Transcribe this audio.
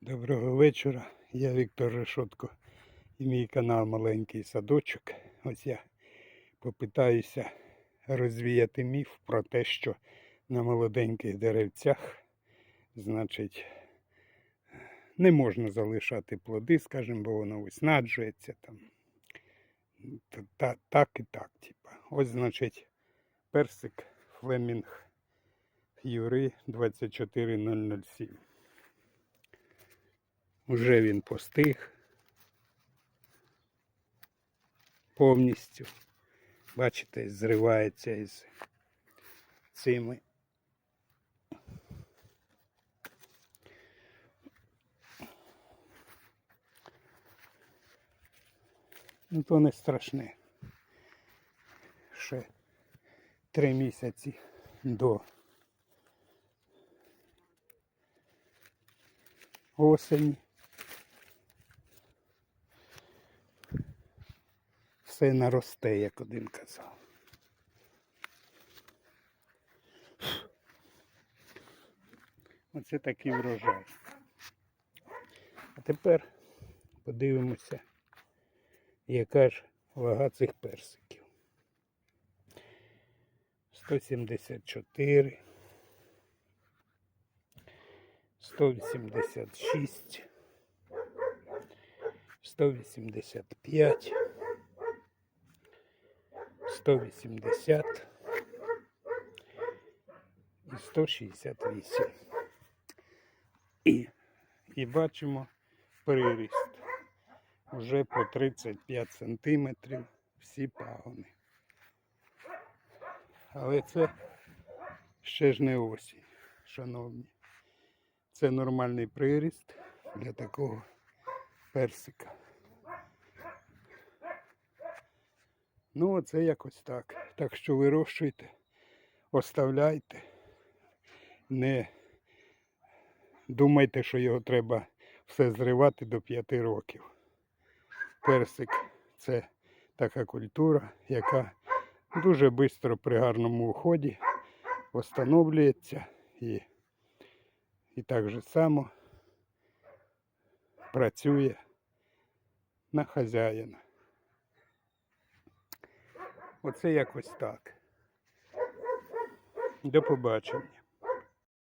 Доброго вечора. Я Віктор Решотко і мій канал Маленький Садочок. Ось я попитаюся розвіяти міф про те, що на молоденьких деревцях, значить, не можна залишати плоди, скажімо, бо воно виснаджується там. Та- та- Так і так, типа. Ось, значить, персик Флемінг Ф'юри 24007. Уже він постиг повністю. Бачите, зривається із цими. Ну то не страшне. Ще три місяці до осені. Все наросте, як один казав. Оце такий врожай. А тепер подивимося, яка ж вага цих персиків. 174, 186, 185, 180 і 168. І, і бачимо приріст. Уже по 35 сантиметрів всі пагони. Але це ще ж не осінь, шановні. Це нормальний приріст для такого персика. Ну, оце якось так. Так що вирощуйте, оставляйте. Не думайте, що його треба все зривати до 5 років. Персик це така культура, яка дуже швидко при гарному уході встановлюється і, і так же само працює на хазяїна. Оце якось так. До побачення.